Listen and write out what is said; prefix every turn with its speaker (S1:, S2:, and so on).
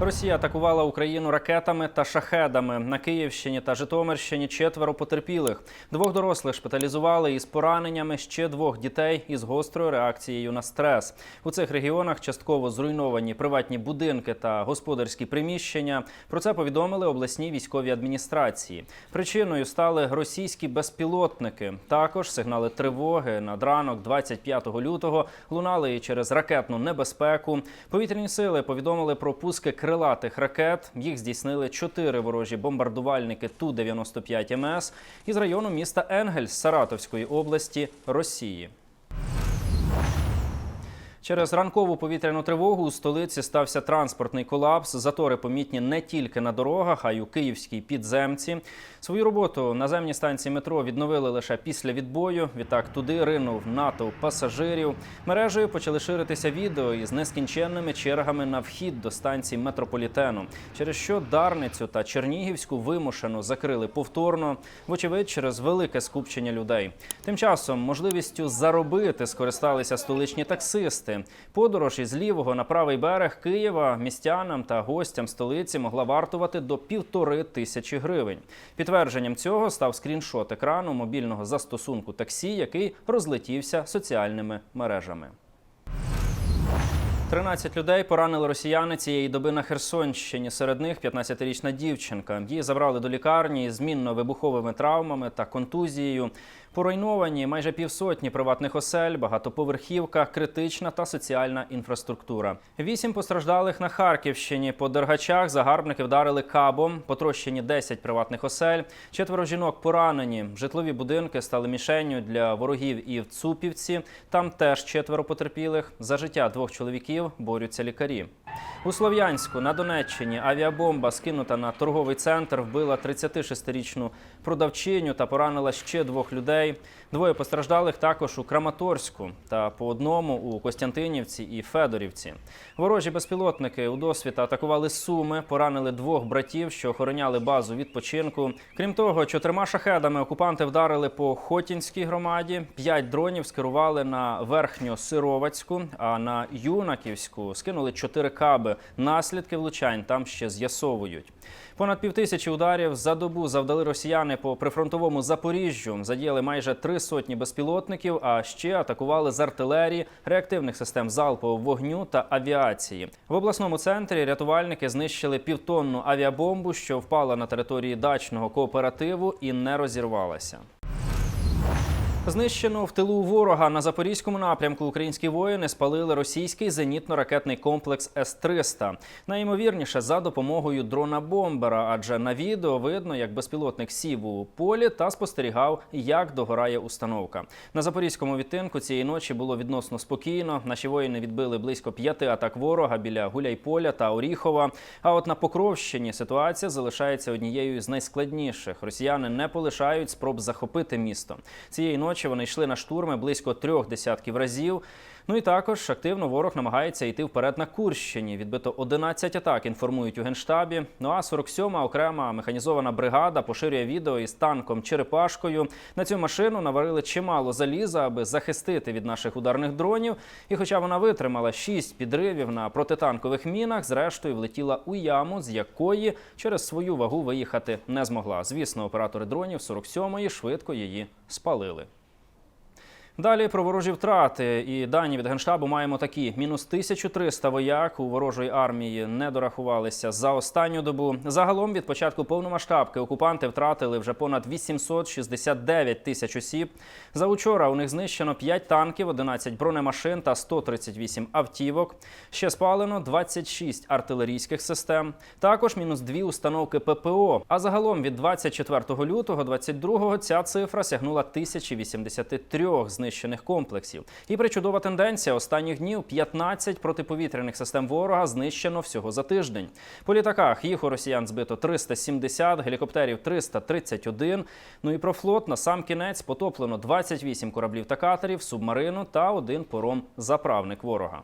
S1: Росія атакувала Україну ракетами та шахедами. На Київщині та Житомирщині четверо потерпілих. Двох дорослих шпиталізували із пораненнями, ще двох дітей із гострою реакцією на стрес. У цих регіонах частково зруйновані приватні будинки та господарські приміщення. Про це повідомили обласні військові адміністрації. Причиною стали російські безпілотники. Також сигнали тривоги над ранок 25 лютого лунали і через ракетну небезпеку. Повітряні сили повідомили про пуски крилатих ракет. Їх здійснили чотири ворожі бомбардувальники Ту-95 МС із району міста Енгельс Саратовської області Росії. Через ранкову повітряну тривогу у столиці стався транспортний колапс. Затори помітні не тільки на дорогах, а й у київській підземці. Свою роботу наземні станції метро відновили лише після відбою. Відтак туди ринув натовп пасажирів. Мережею почали ширитися відео із нескінченними чергами на вхід до станції метрополітену, через що Дарницю та Чернігівську вимушено закрили повторно, вочевидь, через велике скупчення людей. Тим часом можливістю заробити скористалися столичні таксисти. Подорож із лівого на правий берег Києва містянам та гостям столиці могла вартувати до півтори тисячі гривень. Підтвердженням цього став скріншот екрану мобільного застосунку таксі, який розлетівся соціальними мережами. 13 людей поранили росіяни цієї доби на Херсонщині. Серед них 15-річна дівчинка. Її забрали до лікарні з мінно-вибуховими травмами та контузією. Поруйновані майже півсотні приватних осель, багатоповерхівка, критична та соціальна інфраструктура. Вісім постраждалих на Харківщині. По Дергачах загарбники вдарили кабом. Потрощені 10 приватних осель. Четверо жінок поранені. Житлові будинки стали мішенню для ворогів і в Цупівці. Там теж четверо потерпілих. За життя двох чоловіків борються лікарі. У Слов'янську на Донеччині авіабомба, скинута на торговий центр, вбила 36-річну продавчиню та поранила ще двох людей. Двоє постраждалих також у Краматорську та по одному у Костянтинівці і Федорівці. Ворожі безпілотники у досвіта атакували Суми, поранили двох братів, що охороняли базу відпочинку. Крім того, чотирма шахедами окупанти вдарили по Хотінській громаді. П'ять дронів скерували на Верхньосировацьку, а на Юнаківську скинули чотири каби. Наслідки влучань там ще з'ясовують. Понад півтисячі ударів за добу завдали росіяни по прифронтовому Запоріжжю. Задіяли майже три сотні безпілотників, а ще атакували з артилерії, реактивних систем залпового вогню та авіації. В обласному центрі рятувальники знищили півтонну авіабомбу, що впала на території дачного кооперативу і не розірвалася. Знищено в тилу ворога на запорізькому напрямку українські воїни спалили російський зенітно-ракетний комплекс С-300. Найімовірніше за допомогою дрона бомбера, адже на відео видно, як безпілотник сів у полі та спостерігав, як догорає установка. На запорізькому відтинку цієї ночі було відносно спокійно. Наші воїни відбили близько п'яти атак ворога біля Гуляйполя та Оріхова. А от на Покровщині ситуація залишається однією з найскладніших. Росіяни не полишають спроб захопити місто. Цієї ночі вони йшли на штурми близько трьох десятків разів. Ну і також активно ворог намагається йти вперед на Курщині. Відбито 11 атак, інформують у генштабі. Ну а 47-ма окрема механізована бригада поширює відео із танком Черепашкою. На цю машину наварили чимало заліза, аби захистити від наших ударних дронів. І, хоча вона витримала 6 підривів на протитанкових мінах, зрештою влетіла у яму, з якої через свою вагу виїхати не змогла. Звісно, оператори дронів 47-ї швидко її спалили. Далі про ворожі втрати і дані від генштабу маємо такі: мінус 1300 вояк у ворожої армії не дорахувалися за останню добу. Загалом від початку повномасштабки окупанти втратили вже понад 869 тисяч осіб. За учора у них знищено 5 танків, 11 бронемашин та 138 автівок. Ще спалено 26 артилерійських систем. Також мінус 2 установки ППО. А загалом від 24 лютого 22 ця цифра сягнула 1083 знищених знищених комплексів. І причудова тенденція останніх днів 15 протиповітряних систем ворога знищено всього за тиждень. По літаках їх у росіян збито 370, гелікоптерів 331. Ну і про флот на сам кінець потоплено 28 кораблів та катерів, субмарину та один пором заправник ворога.